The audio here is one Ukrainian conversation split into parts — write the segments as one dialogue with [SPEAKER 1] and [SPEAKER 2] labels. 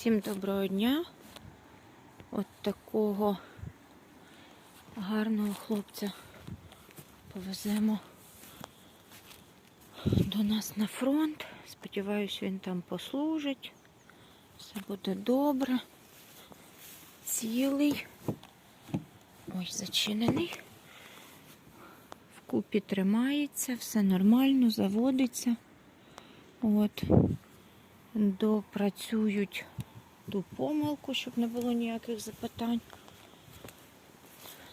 [SPEAKER 1] Всім доброго дня. От такого гарного хлопця повеземо до нас на фронт. Сподіваюсь, він там послужить. Все буде добре. Цілий. Ой, зачинений. Вкупі тримається, все нормально, заводиться. От допрацюють ту помилку, щоб не було ніяких запитань.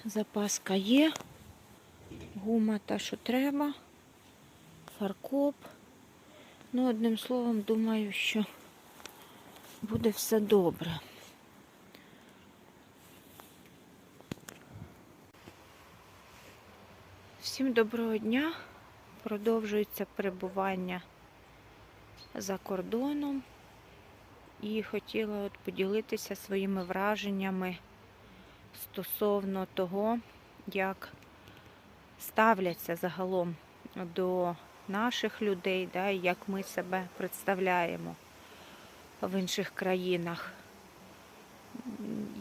[SPEAKER 1] Запаска є, гума та, що треба, фаркоп. Ну, одним словом, думаю, що буде все добре. Всім доброго дня. Продовжується перебування за кордоном і хотіла от поділитися своїми враженнями стосовно того, як ставляться загалом до наших людей, да, як ми себе представляємо в інших країнах.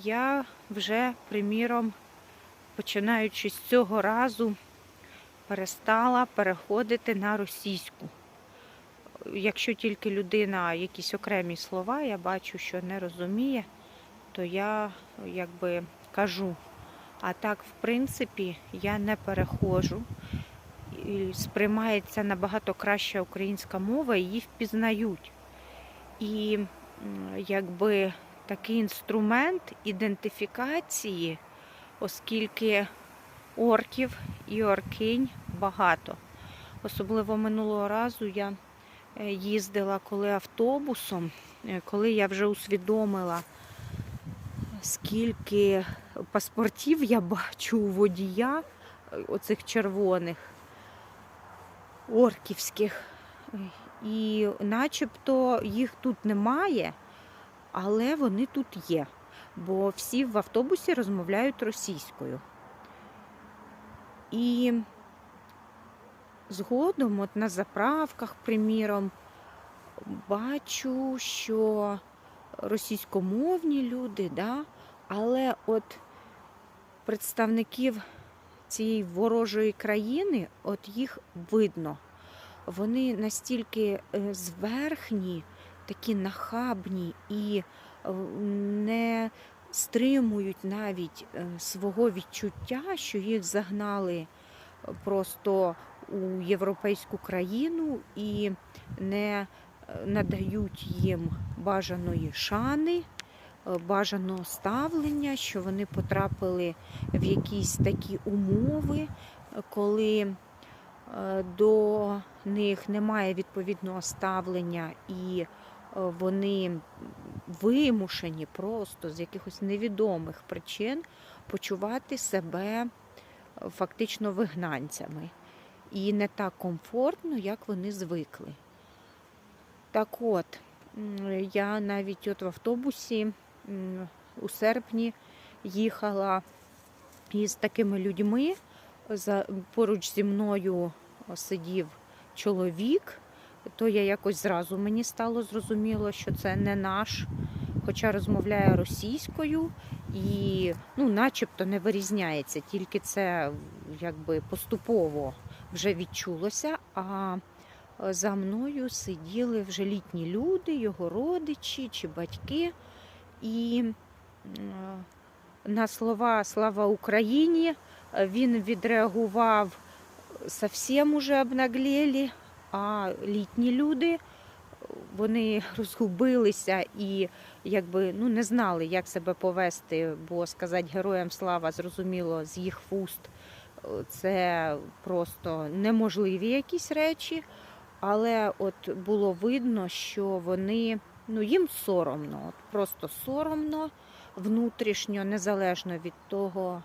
[SPEAKER 1] Я вже, приміром, починаючи з цього разу, перестала переходити на російську якщо тільки людина якісь окремі слова, я бачу, що не розуміє, то я якби кажу. А так, в принципі, я не перехожу. І сприймається набагато краща українська мова, її впізнають. І якби такий інструмент ідентифікації, оскільки орків і оркинь багато. Особливо минулого разу я їздила коли автобусом, е, коли я вже усвідомила, скільки паспортів я бачу у водія, е, оцих червоних, орківських. І начебто їх тут немає, але вони тут є. Бо всі в автобусі розмовляють російською. І Згодом, от на заправках, приміром, бачу, що російськомовні люди, да, але от представників цієї ворожої країни, от їх видно. Вони настільки е, зверхні, такі нахабні і е, не стримують навіть е, свого відчуття, що їх загнали просто у європейську країну і не е, надають їм бажаної шани, е, бажаного ставлення, що вони потрапили в якісь такі умови, коли е, до них немає відповідного ставлення і вони вимушені просто з якихось невідомих причин почувати себе фактично вигнанцями і не так комфортно, як вони звикли. Так от, я навіть от в автобусі у серпні їхала із такими людьми. Поруч зі мною сидів чоловік, то я якось зразу мені стало зрозуміло, що це не наш, хоча розмовляє російською і ну, начебто не вирізняється, тільки це якби поступово вже відчулося, а е, за мною сиділи вже літні люди, його родичі чи батьки. І е, на слова Слава Україні він відреагував совсем уже обнаглєлі, а літні люди вони розгубилися і якби ну не знали, як себе повести, бо сказати героям слава зрозуміло з їх фуст це просто неможливі якісь речі, але от було видно, що вони, ну їм соромно, от просто соромно внутрішньо, незалежно від того,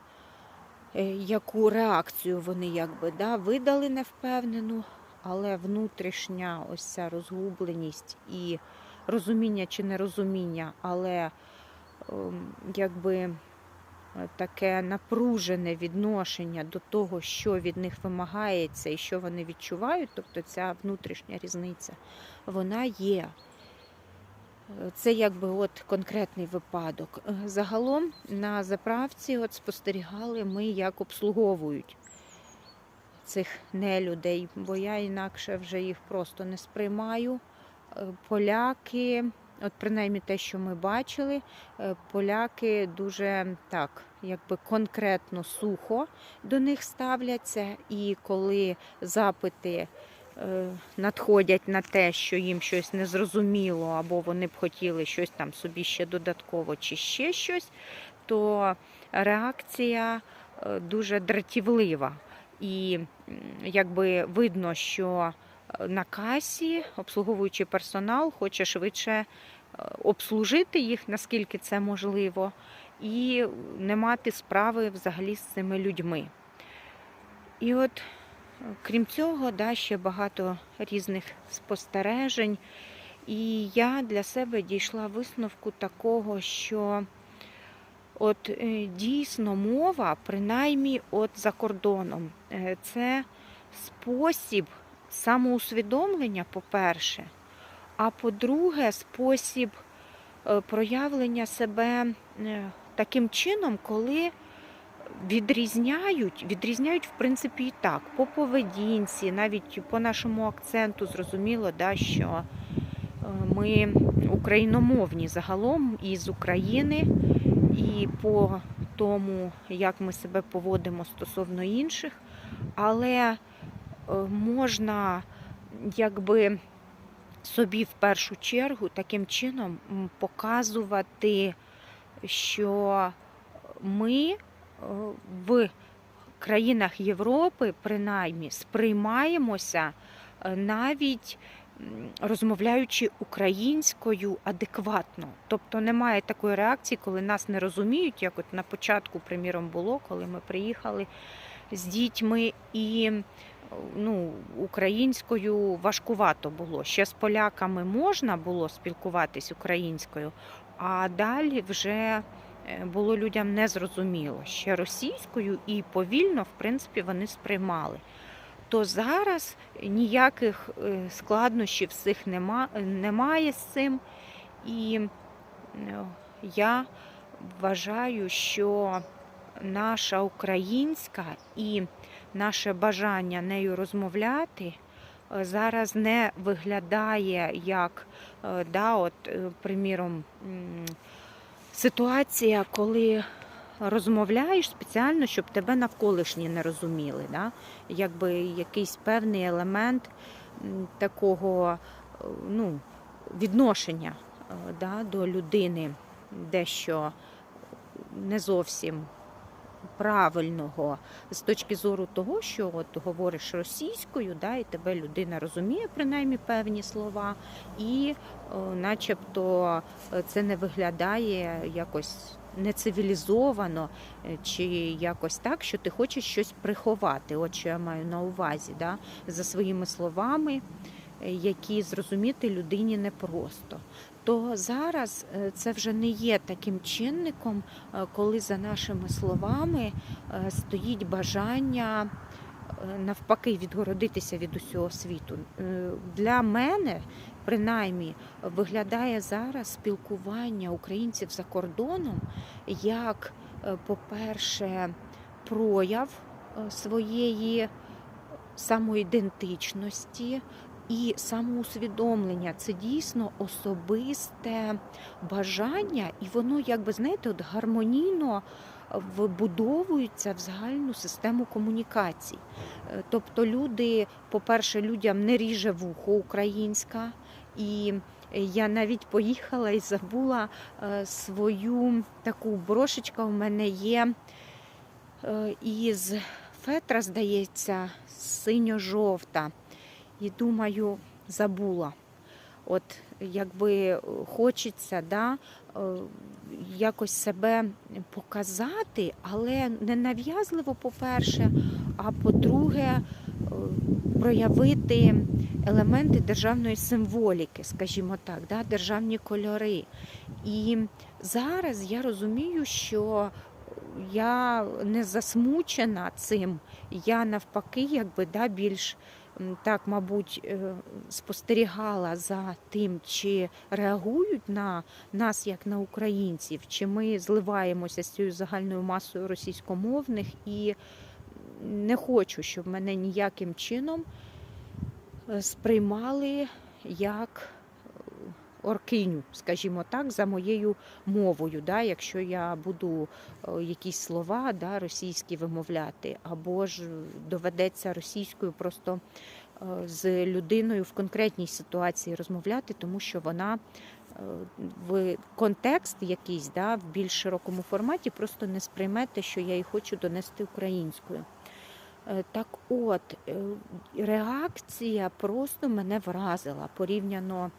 [SPEAKER 1] е, яку реакцію вони якби да, видали невпевнену, але внутрішня ось ця розгубленість і розуміння чи нерозуміння, але ем, якби таке напружене відношення до того, що від них вимагається і що вони відчувають, тобто ця внутрішня різниця, вона є. Е, Це якби от конкретний випадок. Е, Загалом на заправці от спостерігали ми, як обслуговують цих нелюдей, бо я інакше вже їх просто не сприймаю. Е, Поляки, от принаймні те, що ми бачили, е, поляки дуже так, якби конкретно сухо до них ставляться, і коли запити е, надходять на те, що їм щось незрозуміло, або вони б хотіли щось там собі ще додатково чи ще щось, то реакція е, дуже дратівлива. І якби видно, що на касі обслуговуючий персонал хоче швидше е, обслужити їх, наскільки це можливо, і не мати справи взагалі з цими людьми. І от, е, крім цього, да, ще багато різних спостережень. І я для себе дійшла висновку такого, що от е, дійсно мова, принаймні от за кордоном, це спосіб самоусвідомлення, по-перше, а по-друге, спосіб е, проявлення себе е, таким чином, коли відрізняють, відрізняють, в принципі, і так, по поведінці, навіть по нашому акценту зрозуміло, да, що е, ми україномовні загалом із України, і по тому, як ми себе поводимо стосовно інших, але можна якби собі в першу чергу таким чином показувати, що ми е, в країнах Європи, принаймні, сприймаємося е, навіть розмовляючи українською адекватно. Тобто немає такої реакції, коли нас не розуміють, як от на початку, приміром, було, коли ми приїхали з дітьми і ну, українською важкувато було. Ще з поляками можна було спілкуватись українською, а далі вже е, було людям незрозуміло ще російською і повільно, в принципі, вони сприймали. То зараз ніяких е, складнощів цих нема, немає з цим. І я вважаю, що наша українська і наше бажання нею розмовляти е, зараз не виглядає як, е, да, от, е, приміром, ситуація, коли розмовляєш спеціально, щоб тебе навколишні не розуміли. Да? Якби якийсь певний елемент такого ну, відношення да, до людини дещо не зовсім правильного з точки зору того, що от говориш російською, да, і тебе людина розуміє принаймні певні слова, і о, начебто е, це не виглядає якось нецивілізовано е, чи якось так, що ти хочеш щось приховати. От що я маю на увазі, да, за своїми словами, е, які зрозуміти людині непросто. То зараз е, це вже не є таким чинником, е, коли за нашими словами е, стоїть бажання навпаки відгородитися від усього світу. Для мене, принаймні, виглядає зараз спілкування українців за кордоном як, по-перше, прояв своєї самоідентичності. І самоусвідомлення це дійсно особисте бажання, і воно, якби знаєте, от гармонійно вбудовується в загальну систему комунікацій. Е, Тобто, люди, по-перше, людям не ріже вухо українська, і я навіть поїхала і забула е, свою таку брошечка. У мене є е, із фетра, здається, синьо-жовта. І думаю, забула. От якби хочеться да, е, якось себе показати, але не нав'язливо, по-перше, а по-друге, е, проявити елементи державної символіки, скажімо так, да, державні кольори. І зараз я розумію, що я не засмучена цим, я навпаки, якби да, більш так, мабуть, е, спостерігала за тим, чи реагують на нас як на українців, чи ми зливаємося з цією загальною масою російськомовних і не хочу, щоб мене ніяким чином е, сприймали як оркиню, скажімо так, за моєю мовою, да, якщо я буду е, якісь слова да, російські вимовляти, або ж доведеться російською просто е, з людиною в конкретній ситуації розмовляти, тому що вона е, в контекст якийсь да, в більш широкому форматі просто не сприйме те, що я їй хочу донести українською. Так от, реакція просто мене вразила порівняно,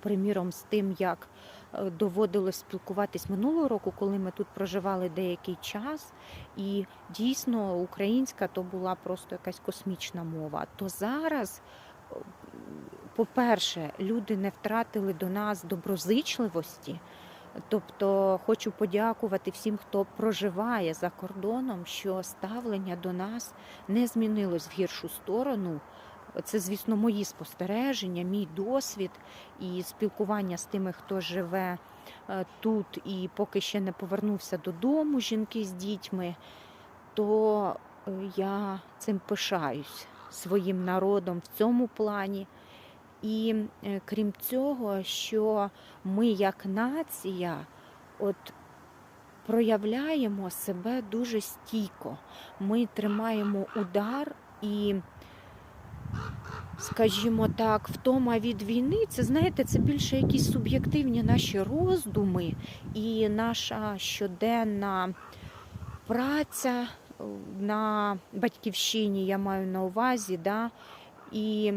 [SPEAKER 1] приміром, з тим, як е, доводилось спілкуватись минулого року, коли ми тут проживали деякий час, і дійсно українська то була просто якась космічна мова. То зараз, е, по-перше, люди не втратили до нас доброзичливості. Тобто хочу подякувати всім, хто проживає за кордоном, що ставлення до нас не змінилось в гіршу сторону. Це, звісно, мої спостереження, мій досвід і спілкування з тими, хто живе е, тут і поки ще не повернувся додому, жінки з дітьми, то е, я цим пишаюсь своїм народом в цьому плані. І е, крім цього, що ми як нація от проявляємо себе дуже стійко. Ми тримаємо удар і, скажімо так, втома від війни, це знаєте, це більше якісь суб'єктивні наші роздуми і наша щоденна праця е, на батьківщині, я маю на увазі, да, і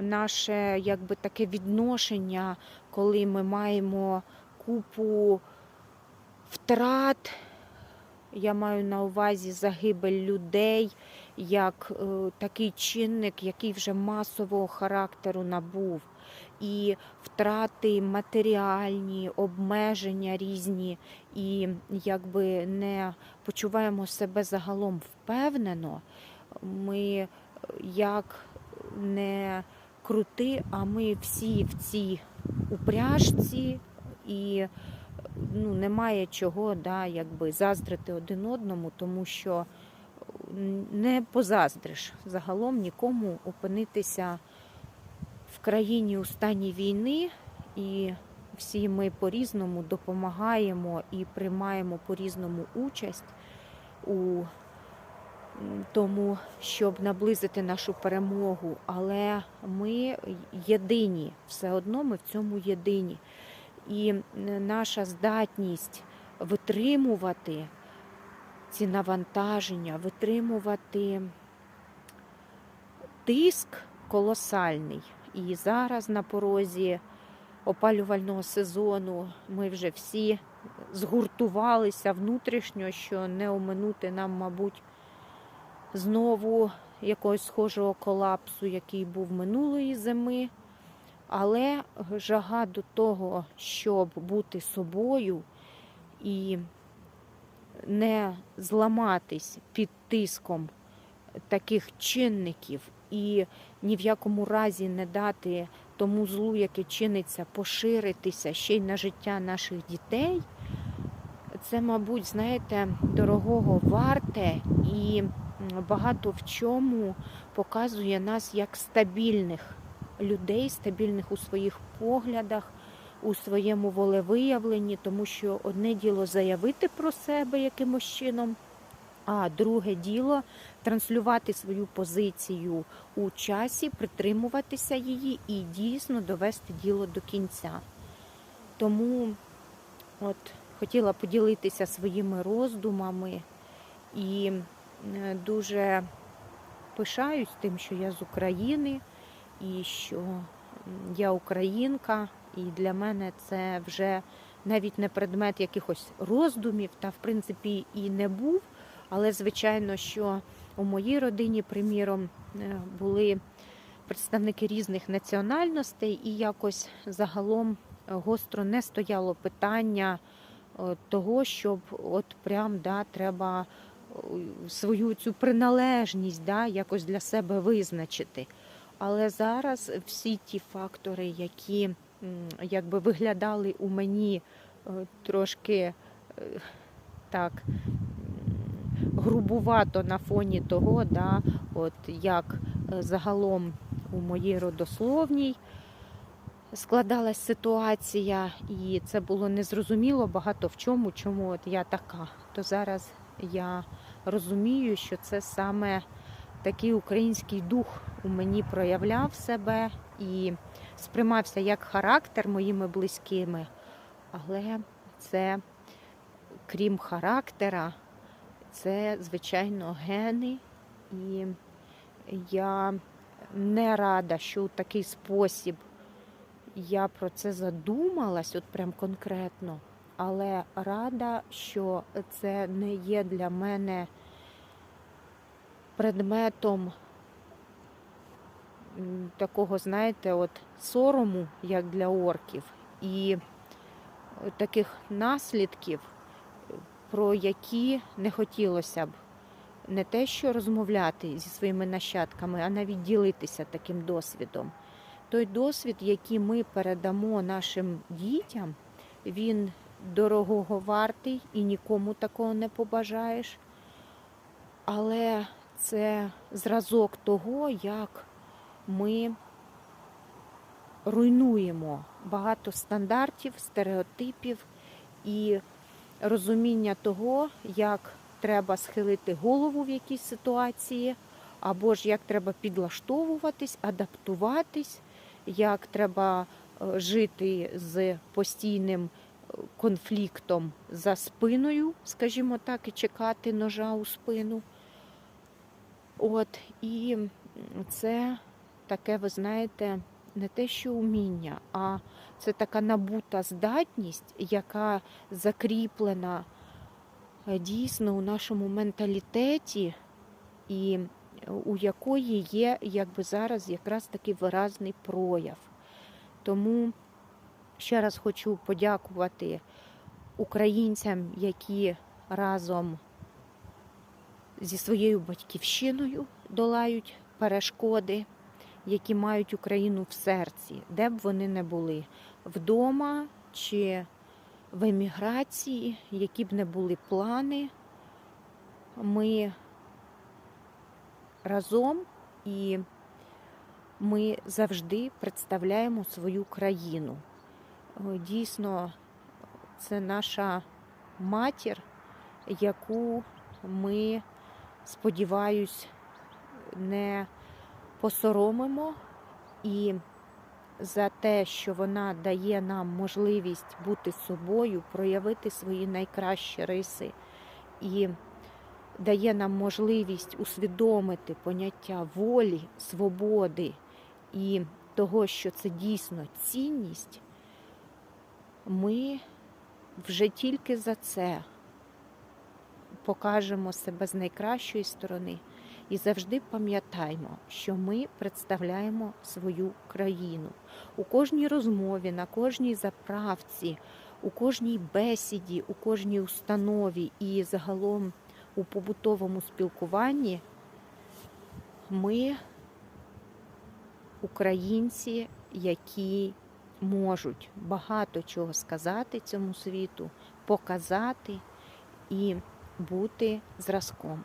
[SPEAKER 1] наше якби таке відношення, коли ми маємо купу втрат, я маю на увазі загибель людей, як е, такий чинник, який вже масового характеру набув, і втрати матеріальні, обмеження різні, і якби не почуваємо себе загалом впевнено, ми е, як не крути, а ми всі в цій упряжці. І ну, немає чого да, якби заздрити один одному, тому що не позаздриш загалом нікому опинитися в країні у стані війни, і всі ми по-різному допомагаємо і приймаємо по-різному участь у тому, щоб наблизити нашу перемогу, але ми єдині, все одно ми в цьому єдині. І наша здатність витримувати ці навантаження, витримувати тиск колосальний. І зараз на порозі опалювального сезону ми вже всі згуртувалися внутрішньо, що не оминути нам, мабуть, знову якогось схожого колапсу, який був минулої зими. Але жага до того, щоб бути собою і не зламатись під тиском таких чинників, і ні в якому разі не дати тому злу, яке чиниться, поширитися ще й на життя наших дітей, це, мабуть, знаєте, дорогого варте і багато в чому показує нас як стабільних людей, стабільних у своїх поглядах, у своєму волевиявленні, тому що одне діло заявити про себе якимось чином, а друге діло транслювати свою позицію у часі, притримуватися її і дійсно довести діло до кінця. Тому от хотіла поділитися своїми роздумами і дуже пишаюсь тим, що я з України і що я українка, і для мене це вже навіть не предмет якихось роздумів, та в принципі і не був. Але звичайно, що у моїй родині, приміром, е, були представники різних національностей, і якось загалом гостро не стояло питання е, того, щоб от прям да, треба е, свою цю приналежність да, якось для себе визначити. Але зараз всі ті фактори, які якби виглядали у мені е, трошки е, так грубувато на фоні того, да, от як е, загалом у моїй родословній складалась ситуація, і це було незрозуміло багато в чому, чому от я така. То зараз я розумію, що це саме такий український дух у мені проявляв себе і сприймався як характер моїми близькими, але це, крім характера, це, звичайно, гени. І я не рада, що у такий спосіб я про це задумалась, от прям конкретно, але рада, що це не є для мене предметом такого, знаєте, от сорому, як для орків, і таких наслідків, про які не хотілося б не те, що розмовляти зі своїми нащадками, а навіть ділитися таким досвідом. Той досвід, який ми передамо нашим дітям, він дорогого вартий і нікому такого не побажаєш. Але це зразок того, як ми руйнуємо багато стандартів, стереотипів і розуміння того, як треба схилити голову в якійсь ситуації, або ж як треба підлаштовуватись, адаптуватись, як треба е, жити з постійним е, конфліктом за спиною, скажімо так, і чекати ножа у спину. От, і це таке, ви знаєте, не те, що уміння, а це така набута здатність, яка закріплена е, дійсно у нашому менталітеті, і у якої є якби зараз якраз такий виразний прояв. Тому ще раз хочу подякувати українцям, які разом зі своєю батьківщиною долають перешкоди, які мають Україну в серці, де б вони не були, вдома чи в еміграції, які б не були плани. Ми разом і ми завжди представляємо свою країну. Е, Дійсно, це наша матір, яку ми, сподіваюсь, не посоромимо і за те, що вона дає нам можливість бути собою, проявити свої найкращі риси і дає нам можливість усвідомити поняття волі, свободи і того, що це дійсно цінність, ми вже тільки за це покажемо себе з найкращої сторони. І завжди пам'ятаймо, що ми представляємо свою країну у кожній розмові, на кожній заправці, у кожній бесіді, у кожній установі і загалом у побутовому спілкуванні ми українці, які можуть багато чого сказати цьому світу, показати і бути зразком.